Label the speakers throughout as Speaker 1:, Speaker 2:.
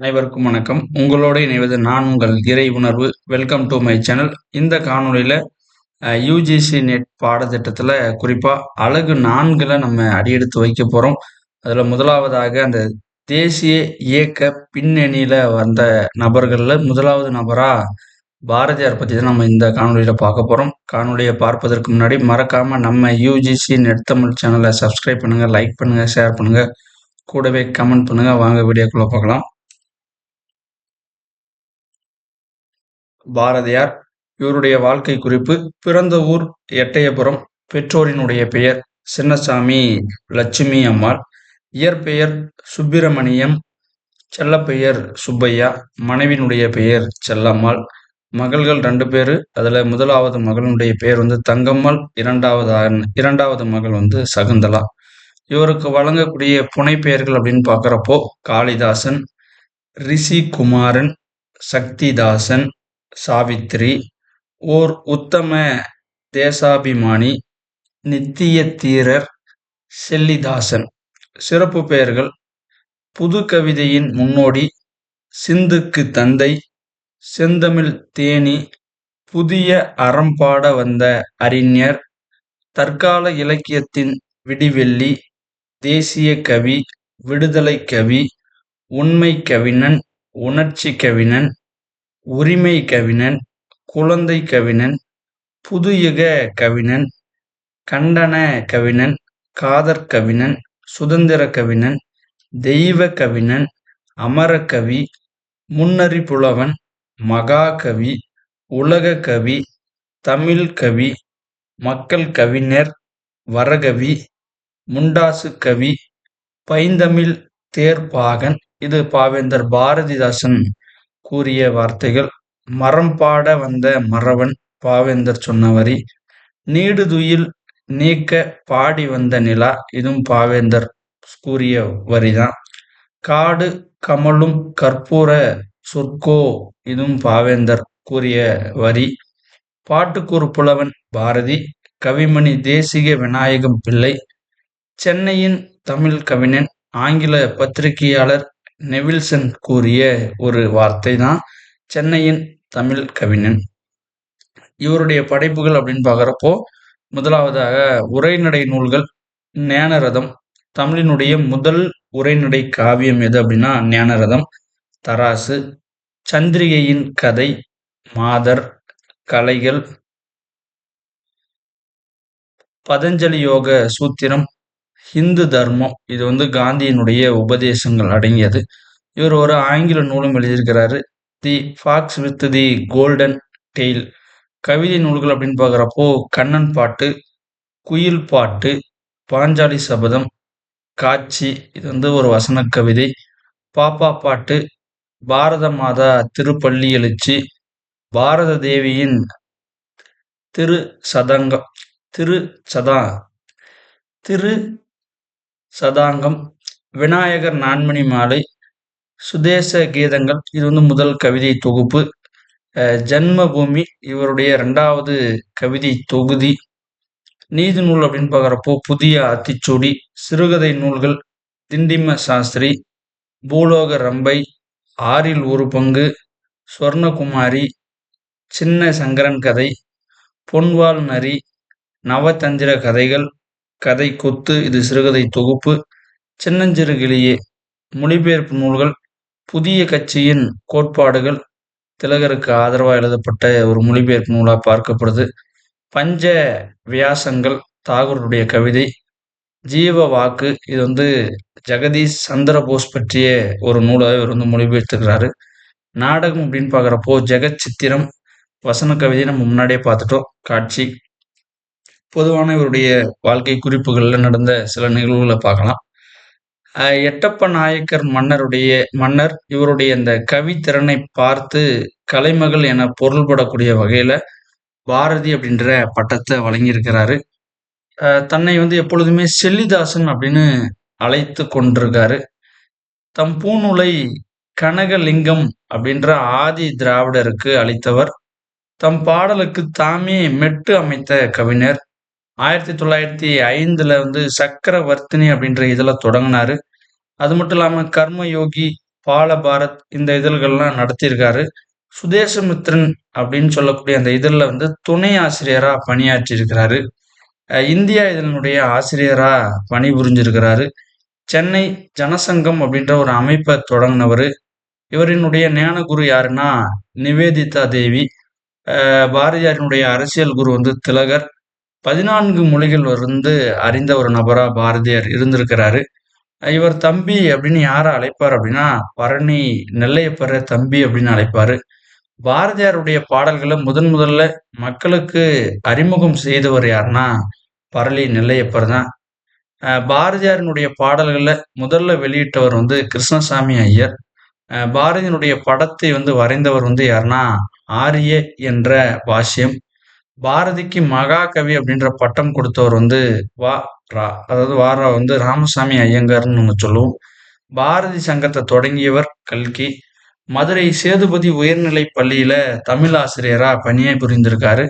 Speaker 1: அனைவருக்கும் வணக்கம் உங்களோடு இணைவது நான் உங்கள் இறை உணர்வு வெல்கம் டு மை சேனல் இந்த காணொலியில் யூஜிசி நெட் பாடத்திட்டத்தில் குறிப்பாக அழகு நான்கில் நம்ம அடியெடுத்து வைக்க போகிறோம் அதில் முதலாவதாக அந்த தேசிய இயக்க பின்னணியில் வந்த நபர்களில் முதலாவது நபராக பாரதியார் பற்றி தான் நம்ம இந்த காணொலியில் பார்க்க போகிறோம் காணொலியை பார்ப்பதற்கு முன்னாடி மறக்காமல் நம்ம யூஜிசி நெட் தமிழ் சேனலை சப்ஸ்கிரைப் பண்ணுங்கள் லைக் பண்ணுங்கள் ஷேர் பண்ணுங்கள் கூடவே கமெண்ட் பண்ணுங்கள் வாங்க வீடியோக்குள்ளே பார்க்கலாம் பாரதியார் இவருடைய வாழ்க்கை குறிப்பு பிறந்த ஊர் எட்டயபுரம் பெற்றோரினுடைய பெயர் சின்னசாமி லட்சுமி அம்மாள் இயற்பெயர் சுப்பிரமணியம் செல்லப்பெயர் சுப்பையா மனைவினுடைய பெயர் செல்லம்மாள் மகள்கள் ரெண்டு பேர் அதில் முதலாவது மகளுடைய பெயர் வந்து தங்கம்மாள் இரண்டாவது இரண்டாவது மகள் வந்து சகுந்தலா இவருக்கு வழங்கக்கூடிய புனைப்பெயர்கள் அப்படின்னு பார்க்குறப்போ காளிதாசன் ரிஷி குமாரன் சக்திதாசன் சாவித்திரி ஓர் உத்தம தேசாபிமானி நித்திய தீரர் செல்லிதாசன் சிறப்பு பெயர்கள் புது கவிதையின் முன்னோடி சிந்துக்கு தந்தை செந்தமிழ் தேனி புதிய அறம்பாட வந்த அறிஞர் தற்கால இலக்கியத்தின் விடிவெள்ளி தேசிய கவி விடுதலை கவி உண்மை கவினன் உணர்ச்சி கவினன் உரிமை கவினன் குழந்தை கவினன் புதுயுக கவினன் கண்டன கவினன் காதர் கவினன் சுதந்திர கவினன் தெய்வ கவினன் அமரகவி முன்னறி புலவன் மகாகவி தமிழ் கவி மக்கள் கவிஞர் வரகவி முண்டாசு கவி பைந்தமிழ் தேர்ப்பாகன் இது பாவேந்தர் பாரதிதாசன் கூறிய வார்த்தைகள் மரம் பாட வந்த மறவன் பாவேந்தர் சொன்ன வரி நீடுதுயில் நீக்க பாடி வந்த நிலா இதுவும் பாவேந்தர் கூறிய வரிதான் காடு கமலும் கற்பூர சொற்கோ இதுவும் பாவேந்தர் கூறிய வரி பாட்டுக்கூறு புலவன் பாரதி கவிமணி தேசிக விநாயகம் பிள்ளை சென்னையின் தமிழ் கவிஞன் ஆங்கில பத்திரிகையாளர் நெவில்சன் கூறிய ஒரு வார்த்தை தான் சென்னையின் தமிழ் கவிஞன் இவருடைய படைப்புகள் அப்படின்னு பார்க்குறப்போ முதலாவதாக உரைநடை நூல்கள் ஞானரதம் தமிழினுடைய முதல் உரைநடை காவியம் எது அப்படின்னா ஞானரதம் தராசு சந்திரிகையின் கதை மாதர் கலைகள் பதஞ்சலி யோக சூத்திரம் ஹிந்து தர்மம் இது வந்து காந்தியினுடைய உபதேசங்கள் அடங்கியது இவர் ஒரு ஆங்கில நூலும் எழுதியிருக்கிறாரு the fox with the golden tail கவிதை நூல்கள் அப்படின்னு பார்க்குறப்போ கண்ணன் பாட்டு குயில் பாட்டு பாஞ்சாலி சபதம் காட்சி இது வந்து ஒரு வசன கவிதை பாப்பா பாட்டு பாரத மாதா திருப்பள்ளி எழுச்சி பாரத தேவியின் திரு சதங்கம் திரு சதா திரு சதாங்கம் விநாயகர் நான்மணி மாலை சுதேச கீதங்கள் இது வந்து முதல் கவிதை தொகுப்பு ஜன்மபூமி இவருடைய ரெண்டாவது கவிதை தொகுதி நீதி நூல் அப்படின்னு பார்க்குறப்போ புதிய அத்திச்சூடி சிறுகதை நூல்கள் திண்டிம சாஸ்திரி பூலோக ரம்பை ஆறில் ஒரு பங்கு சொர்ணகுமாரி சின்ன சங்கரன் கதை பொன்வால் நரி நவதந்திர கதைகள் கதை கொத்து இது சிறுகதை தொகுப்பு சின்னஞ்சிறு கிளியே மொழிபெயர்ப்பு நூல்கள் புதிய கட்சியின் கோட்பாடுகள் திலகருக்கு ஆதரவாக எழுதப்பட்ட ஒரு மொழிபெயர்ப்பு நூலாக பார்க்கப்படுது பஞ்ச வியாசங்கள் தாகூருடைய கவிதை ஜீவ வாக்கு இது வந்து ஜெகதீஷ் சந்திரபோஸ் பற்றிய ஒரு நூலாக இவர் வந்து மொழிபெயர்த்துக்கிறாரு நாடகம் அப்படின்னு பார்க்குறப்போ ஜெகச்சித்திரம் வசன கவிதை நம்ம முன்னாடியே பார்த்துட்டோம் காட்சி பொதுவான இவருடைய வாழ்க்கை குறிப்புகளில் நடந்த சில நிகழ்வுகளை பார்க்கலாம் எட்டப்ப நாயக்கர் மன்னருடைய மன்னர் இவருடைய இந்த கவித்திறனை பார்த்து கலைமகள் என பொருள்படக்கூடிய வகையில பாரதி அப்படின்ற பட்டத்தை வழங்கியிருக்கிறாரு தன்னை வந்து எப்பொழுதுமே செல்லிதாசன் அப்படின்னு அழைத்து கொண்டிருக்காரு தம் பூநூலை கனகலிங்கம் அப்படின்ற ஆதி திராவிடருக்கு அளித்தவர் தம் பாடலுக்கு தாமே மெட்டு அமைத்த கவிஞர் ஆயிரத்தி தொள்ளாயிரத்தி ஐந்தில் வந்து சக்கரவர்த்தினி அப்படின்ற இதில் தொடங்கினாரு அது மட்டும் இல்லாமல் கர்மயோகி பால பாரத் இந்த இதழ்கள்லாம் நடத்தியிருக்காரு சுதேசமித்ரன் அப்படின்னு சொல்லக்கூடிய அந்த இதழில் வந்து துணை ஆசிரியராக பணியாற்றியிருக்கிறாரு இந்தியா இதழினுடைய ஆசிரியராக பணிபுரிஞ்சிருக்கிறாரு சென்னை ஜனசங்கம் அப்படின்ற ஒரு அமைப்பை தொடங்கினவர் இவரினுடைய ஞானகுரு யாருன்னா நிவேதிதா தேவி பாரதியாரினுடைய அரசியல் குரு வந்து திலகர் பதினான்கு மொழிகள் வந்து அறிந்த ஒரு நபராக பாரதியார் இருந்திருக்கிறாரு இவர் தம்பி அப்படின்னு யாரை அழைப்பார் அப்படின்னா பரணி நெல்லையப்பற தம்பி அப்படின்னு அழைப்பாரு பாரதியாருடைய பாடல்களை முதன் முதல்ல மக்களுக்கு அறிமுகம் செய்தவர் யாருன்னா பரளி நெல்லையப்பர் தான் பாரதியாரினுடைய பாடல்களை முதல்ல வெளியிட்டவர் வந்து கிருஷ்ணசாமி ஐயர் பாரதியினுடைய படத்தை வந்து வரைந்தவர் வந்து யாருன்னா ஆரிய என்ற பாஷ்யம் பாரதிக்கு மகாகவி அப்படின்ற பட்டம் கொடுத்தவர் வந்து வா ரா அதாவது வாரா வந்து ராமசாமி ஐயங்கார்னு நம்ம சொல்லுவோம் பாரதி சங்கத்தை தொடங்கியவர் கல்கி மதுரை சேதுபதி உயர்நிலை பள்ளியில தமிழ் ஆசிரியரா பணியை புரிந்திருக்காரு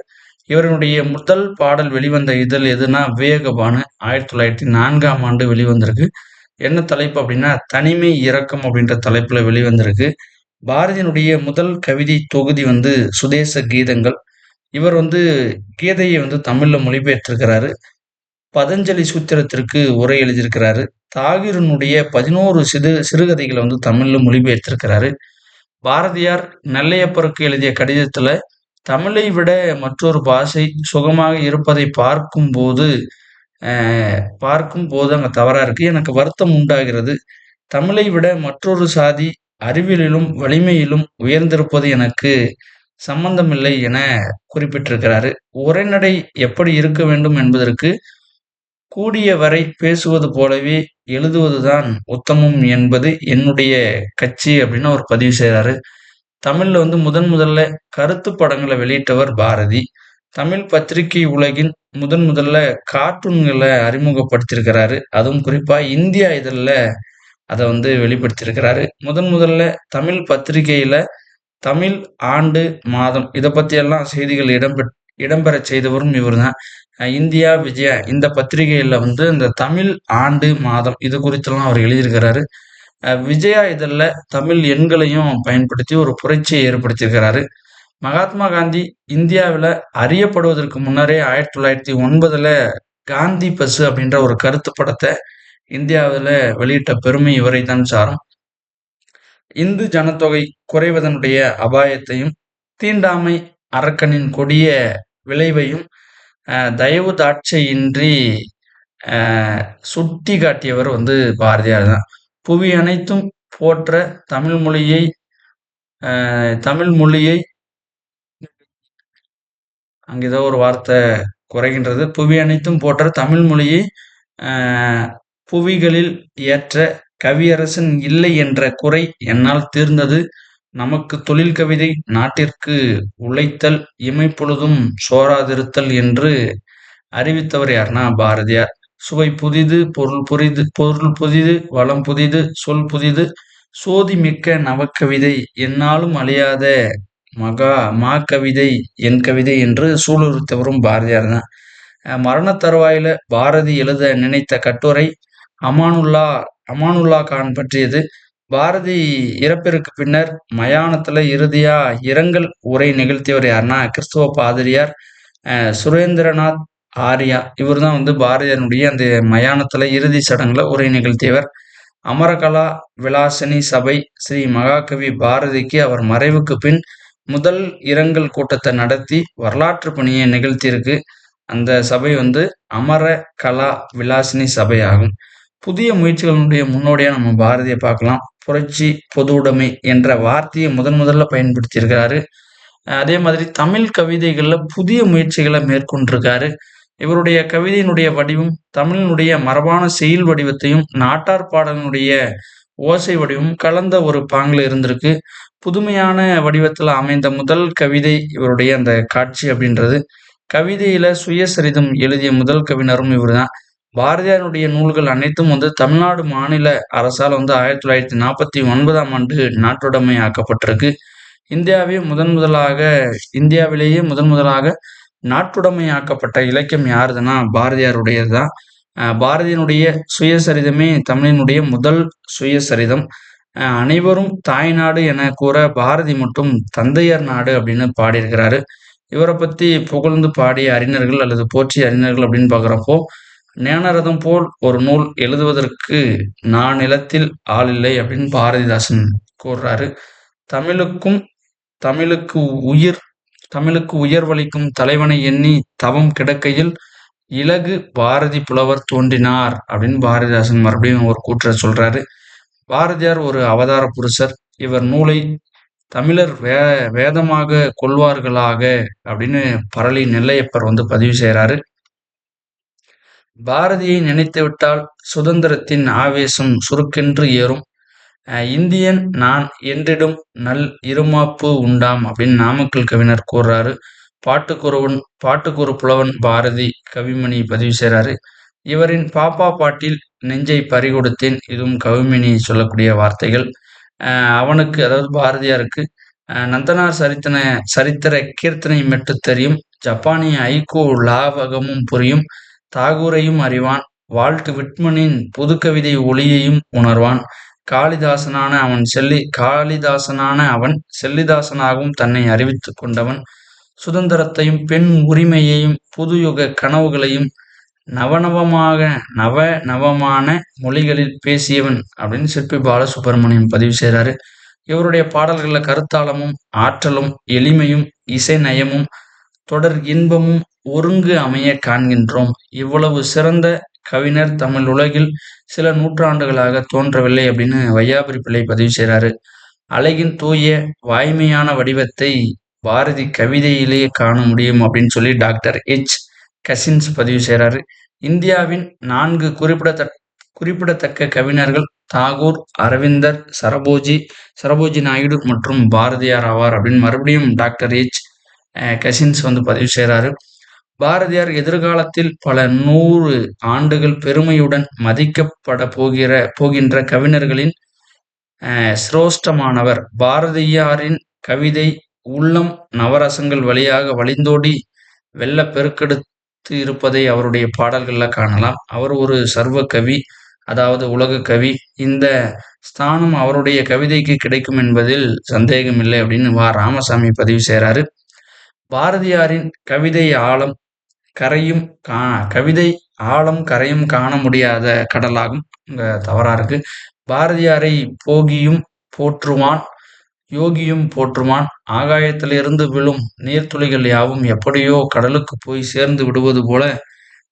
Speaker 1: இவருடைய முதல் பாடல் வெளிவந்த இதழ் எதுனா விவேகபானு ஆயிரத்தி தொள்ளாயிரத்தி நான்காம் ஆண்டு வெளிவந்திருக்கு என்ன தலைப்பு அப்படின்னா தனிமை இறக்கம் அப்படின்ற தலைப்புல வெளிவந்திருக்கு பாரதியினுடைய முதல் கவிதை தொகுதி வந்து சுதேச கீதங்கள் இவர் வந்து கீதையை வந்து தமிழில் மொழிபெயர்த்திருக்கிறாரு பதஞ்சலி சூத்திரத்திற்கு உரை எழுதியிருக்கிறாரு தாகிரனுடைய பதினோரு சிறு சிறுகதைகளை வந்து தமிழில் மொழிபெயர்த்திருக்கிறாரு பாரதியார் நெல்லையப்பருக்கு எழுதிய கடிதத்தில் தமிழை விட மற்றொரு பாஷை சுகமாக இருப்பதை பார்க்கும்போது பார்க்கும் போது அங்கே தவறாக இருக்குது எனக்கு வருத்தம் உண்டாகிறது தமிழை விட மற்றொரு சாதி அறிவியலிலும் வலிமையிலும் உயர்ந்திருப்பது எனக்கு சம்பந்தமில்லை என குறிப்பிட்டிருக்கிறாரு உரைநடை எப்படி இருக்க வேண்டும் என்பதற்கு கூடிய வரை பேசுவது போலவே எழுதுவதுதான் உத்தமம் என்பது என்னுடைய கட்சி அப்படின்னு அவர் பதிவு செய்கிறாரு தமிழில் வந்து முதன் முதல்ல கருத்து படங்களை வெளியிட்டவர் பாரதி தமிழ் பத்திரிகை உலகின் முதன் முதல்ல கார்ட்டூன்களை அறிமுகப்படுத்தியிருக்கிறாரு அதுவும் குறிப்பாக இந்தியா இதழில் அதை வந்து வெளிப்படுத்தியிருக்கிறாரு முதன் முதல்ல தமிழ் பத்திரிகையில் தமிழ் ஆண்டு மாதம் இதை பற்றியெல்லாம் செய்திகள் இடம்பெற் இடம்பெற செய்தவரும் இவர் தான் இந்தியா விஜயா இந்த பத்திரிகையில் வந்து இந்த தமிழ் ஆண்டு மாதம் இது குறித்தெல்லாம் அவர் எழுதியிருக்கிறாரு விஜயா இதழில் தமிழ் எண்களையும் பயன்படுத்தி ஒரு புரட்சியை ஏற்படுத்தியிருக்கிறாரு மகாத்மா காந்தி இந்தியாவில் அறியப்படுவதற்கு முன்னரே ஆயிரத்தி தொள்ளாயிரத்தி ஒன்பதில் காந்தி பசு அப்படின்ற ஒரு கருத்து படத்தை இந்தியாவில் வெளியிட்ட பெருமை இவரை தான் சாரும் இந்து ஜனத்தொகை குறைவதனுடைய அபாயத்தையும் தீண்டாமை அரக்கனின் கொடிய விளைவையும் தயவு தாட்சையின்றி சுட்டி காட்டியவர் வந்து பாரதியார் தான் புவி அனைத்தும் போற்ற தமிழ் மொழியை தமிழ் மொழியை அங்கேதோ ஏதோ ஒரு வார்த்தை குறைகின்றது புவி அனைத்தும் போற்ற தமிழ் மொழியை புவிகளில் ஏற்ற கவியரசன் இல்லை என்ற குறை என்னால் தீர்ந்தது நமக்கு தொழில் கவிதை நாட்டிற்கு உழைத்தல் இமைப்பொழுதும் சோராதிருத்தல் என்று அறிவித்தவர் யார்னா பாரதியார் சுவை புதிது பொருள் புரிது பொருள் புதிது வளம் புதிது சொல் புதிது சோதி மிக்க நவக்கவிதை என்னாலும் அழியாத மகா மா கவிதை என் கவிதை என்று சூழறுத்தவரும் பாரதியார் தான் மரண தருவாயில பாரதி எழுத நினைத்த கட்டுரை அமானுல்லா அமானுல்லா கான் பற்றியது பாரதி இறப்பிற்கு பின்னர் மயானத்துல இறுதியா இரங்கல் உரை நிகழ்த்தியவர் யாருன்னா கிறிஸ்துவ பாதிரியார் சுரேந்திரநாத் ஆரியா இவர் தான் வந்து பாரதியாருடைய அந்த மயானத்துல இறுதி சடங்குல உரை நிகழ்த்தியவர் அமரகலா விலாசினி சபை ஸ்ரீ மகாகவி பாரதிக்கு அவர் மறைவுக்கு பின் முதல் இரங்கல் கூட்டத்தை நடத்தி வரலாற்று பணியை நிகழ்த்தியிருக்கு அந்த சபை வந்து அமர கலா விலாசினி சபையாகும் புதிய முயற்சிகளுடைய முன்னோடியாக நம்ம பாரதியை பார்க்கலாம் புரட்சி பொது உடைமை என்ற வார்த்தையை முதன் முதல்ல பயன்படுத்தியிருக்கிறாரு அதே மாதிரி தமிழ் கவிதைகளில் புதிய முயற்சிகளை மேற்கொண்டிருக்காரு இவருடைய கவிதையினுடைய வடிவம் தமிழினுடைய மரபான செயல் வடிவத்தையும் நாட்டார் பாடலினுடைய ஓசை வடிவம் கலந்த ஒரு பாங்கில் இருந்திருக்கு புதுமையான வடிவத்தில் அமைந்த முதல் கவிதை இவருடைய அந்த காட்சி அப்படின்றது கவிதையில சுயசரிதம் எழுதிய முதல் கவிஞரும் இவர் தான் பாரதியாருடைய நூல்கள் அனைத்தும் வந்து தமிழ்நாடு மாநில அரசால் வந்து ஆயிரத்தி தொள்ளாயிரத்தி நாற்பத்தி ஒன்பதாம் ஆண்டு நாட்டுடைமை ஆக்கப்பட்டிருக்கு இந்தியாவே முதன் முதலாக இந்தியாவிலேயே முதன் முதலாக நாட்டுடைமை ஆக்கப்பட்ட இலக்கியம் யாருதுன்னா பாரதியாருடையது தான் பாரதியினுடைய சுயசரிதமே தமிழினுடைய முதல் சுயசரிதம் அனைவரும் தாய்நாடு என கூற பாரதி மட்டும் தந்தையர் நாடு அப்படின்னு பாடியிருக்கிறாரு இவரை பற்றி புகழ்ந்து பாடிய அறிஞர்கள் அல்லது போற்றிய அறிஞர்கள் அப்படின்னு பார்க்குறப்போ ஞானரதம் போல் ஒரு நூல் எழுதுவதற்கு நான் நிலத்தில் ஆள் இல்லை அப்படின்னு பாரதிதாசன் கூறுறாரு தமிழுக்கும் தமிழுக்கு உயிர் தமிழுக்கு உயர்வளிக்கும் தலைவனை எண்ணி தவம் கிடக்கையில் இலகு பாரதி புலவர் தோன்றினார் அப்படின்னு பாரதிதாசன் மறுபடியும் ஒரு கூற்ற சொல்றாரு பாரதியார் ஒரு அவதார புருஷர் இவர் நூலை தமிழர் வே வேதமாக கொள்வார்களாக அப்படின்னு பரளி நெல்லையப்பர் வந்து பதிவு செய்கிறாரு பாரதியை நினைத்துவிட்டால் சுதந்திரத்தின் ஆவேசம் சுருக்கென்று ஏறும் இந்தியன் நான் என்றிடும் நல் இருமாப்பு உண்டாம் அப்படின்னு நாமக்கல் கவிஞர் கூறுறாரு பாட்டுக்குறவன் பாட்டுக்குறு புலவன் பாரதி கவிமணி பதிவு செய்கிறாரு இவரின் பாப்பா பாட்டில் நெஞ்சை பறிகொடுத்தேன் இதுவும் கவிமணி சொல்லக்கூடிய வார்த்தைகள் அவனுக்கு அதாவது பாரதியாருக்கு நந்தனார் சரித்தன சரித்திர கீர்த்தனை மெட்டு தெரியும் ஜப்பானிய ஐகோ லாவகமும் புரியும் தாகூரையும் அறிவான் வால்ட் விட்மனின் புதுக்கவிதை ஒளியையும் உணர்வான் காளிதாசனான அவன் செல்லி காளிதாசனான அவன் செல்லிதாசனாகவும் தன்னை அறிவித்து கொண்டவன் சுதந்திரத்தையும் பெண் உரிமையையும் புது யுக கனவுகளையும் நவநவமாக நவ நவமான மொழிகளில் பேசியவன் அப்படின்னு சிற்பி பாலசுப்ரமணியம் பதிவு செய்கிறாரு இவருடைய பாடல்களில் கருத்தாளமும் ஆற்றலும் எளிமையும் இசை நயமும் தொடர் இன்பமும் ஒருங்கு அமைய காண்கின்றோம் இவ்வளவு சிறந்த கவிஞர் தமிழ் உலகில் சில நூற்றாண்டுகளாக தோன்றவில்லை அப்படின்னு வையாபுரி பிள்ளை பதிவு செய்கிறாரு அழகின் தூய வாய்மையான வடிவத்தை பாரதி கவிதையிலேயே காண முடியும் அப்படின்னு சொல்லி டாக்டர் எச் கசின்ஸ் பதிவு செய்கிறாரு இந்தியாவின் நான்கு குறிப்பிடத்தக்க குறிப்பிடத்தக்க கவிஞர்கள் தாகூர் அரவிந்தர் சரபோஜி சரபோஜி நாயுடு மற்றும் பாரதியார் ஆவார் அப்படின்னு மறுபடியும் டாக்டர் எச் கசின்ஸ் வந்து பதிவு செய்கிறாரு பாரதியார் எதிர்காலத்தில் பல நூறு ஆண்டுகள் பெருமையுடன் மதிக்கப்பட போகிற போகின்ற கவிஞர்களின் சிரோஷ்டமானவர் பாரதியாரின் கவிதை உள்ளம் நவரசங்கள் வழியாக வழிந்தோடி வெள்ள பெருக்கெடுத்து இருப்பதை அவருடைய பாடல்களில் காணலாம் அவர் ஒரு சர்வ கவி அதாவது உலக கவி இந்த ஸ்தானம் அவருடைய கவிதைக்கு கிடைக்கும் என்பதில் சந்தேகமில்லை அப்படின்னு வா ராமசாமி பதிவு செய்கிறாரு பாரதியாரின் கவிதை ஆழம் கரையும் கவிதை ஆழம் கரையும் காண முடியாத கடலாகும் தவறா இருக்கு பாரதியாரை போகியும் போற்றுவான் யோகியும் போற்றுமான் ஆகாயத்திலிருந்து விழும் நீர்த்துளிகள் யாவும் எப்படியோ கடலுக்கு போய் சேர்ந்து விடுவது போல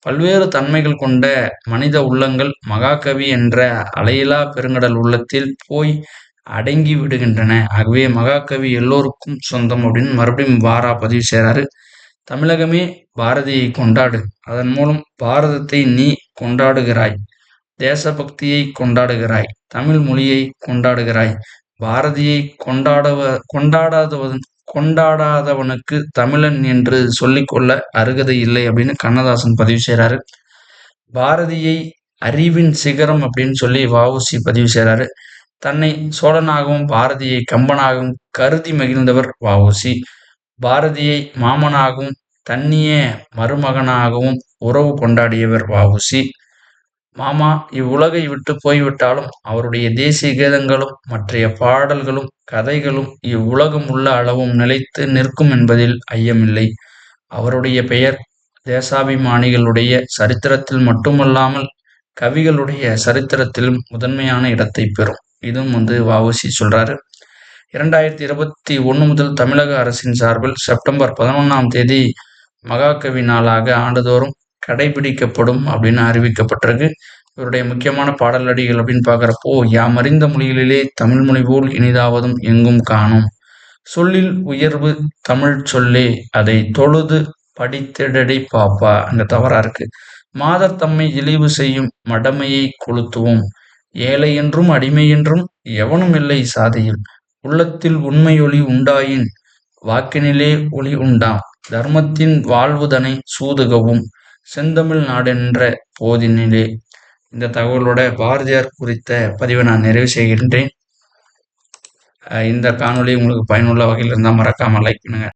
Speaker 1: பல்வேறு தன்மைகள் கொண்ட மனித உள்ளங்கள் மகாகவி என்ற அலையிலா பெருங்கடல் உள்ளத்தில் போய் அடங்கி விடுகின்றன ஆகவே மகாகவி எல்லோருக்கும் சொந்தம் அப்படின்னு மறுபடியும் வாரா பதிவு செய்கிறாரு தமிழகமே பாரதியை கொண்டாடு அதன் மூலம் பாரதத்தை நீ கொண்டாடுகிறாய் தேசபக்தியை கொண்டாடுகிறாய் தமிழ் மொழியை கொண்டாடுகிறாய் பாரதியை கொண்டாடவ கொண்டாடாதவன் கொண்டாடாதவனுக்கு தமிழன் என்று சொல்லிக்கொள்ள அருகதை இல்லை அப்படின்னு கண்ணதாசன் பதிவு செய்கிறாரு பாரதியை அறிவின் சிகரம் அப்படின்னு சொல்லி வஉசி பதிவு செய்கிறாரு தன்னை சோழனாகவும் பாரதியை கம்பனாகவும் கருதி மகிழ்ந்தவர் வஉசி பாரதியை மாமனாகவும் தன்னிய மருமகனாகவும் உறவு கொண்டாடியவர் வஉசி மாமா இவ்வுலகை விட்டு போய்விட்டாலும் அவருடைய தேசிய கீதங்களும் மற்றைய பாடல்களும் கதைகளும் இவ்வுலகம் உள்ள அளவும் நிலைத்து நிற்கும் என்பதில் ஐயமில்லை அவருடைய பெயர் தேசாபிமானிகளுடைய சரித்திரத்தில் மட்டுமல்லாமல் கவிகளுடைய சரித்திரத்திலும் முதன்மையான இடத்தை பெறும் இதுவும் வந்து வஉசி சொல்றாரு இரண்டாயிரத்தி இருபத்தி ஒன்று முதல் தமிழக அரசின் சார்பில் செப்டம்பர் பதினொன்றாம் தேதி மகாகவி நாளாக ஆண்டுதோறும் கடைபிடிக்கப்படும் அப்படின்னு அறிவிக்கப்பட்டிருக்கு இவருடைய முக்கியமான பாடல் அடிகள் அப்படின்னு பார்க்குறப்போ யாமறிந்த மொழிகளிலே தமிழ் மொழி போல் இனிதாவதும் எங்கும் காணும் சொல்லில் உயர்வு தமிழ் சொல்லே அதை தொழுது படித்திடடி பாப்பா அங்கே தவறாக இருக்கு மாதத்தம்மை இழிவு செய்யும் மடமையை கொளுத்துவோம் ஏழை என்றும் அடிமை என்றும் எவனும் இல்லை சாதியில் உள்ளத்தில் உண்மை ஒளி உண்டாயின் வாக்கினிலே ஒளி உண்டாம் தர்மத்தின் வாழ்வுதனை சூதுகவும் செந்தமிழ் நாடென்ற போதினிலே இந்த தகவலோட பாரதியார் குறித்த பதிவை நான் நிறைவு செய்கின்றேன் இந்த காணொலி உங்களுக்கு பயனுள்ள வகையில் இருந்தால் மறக்காமல் லைக் பண்ணுங்கள்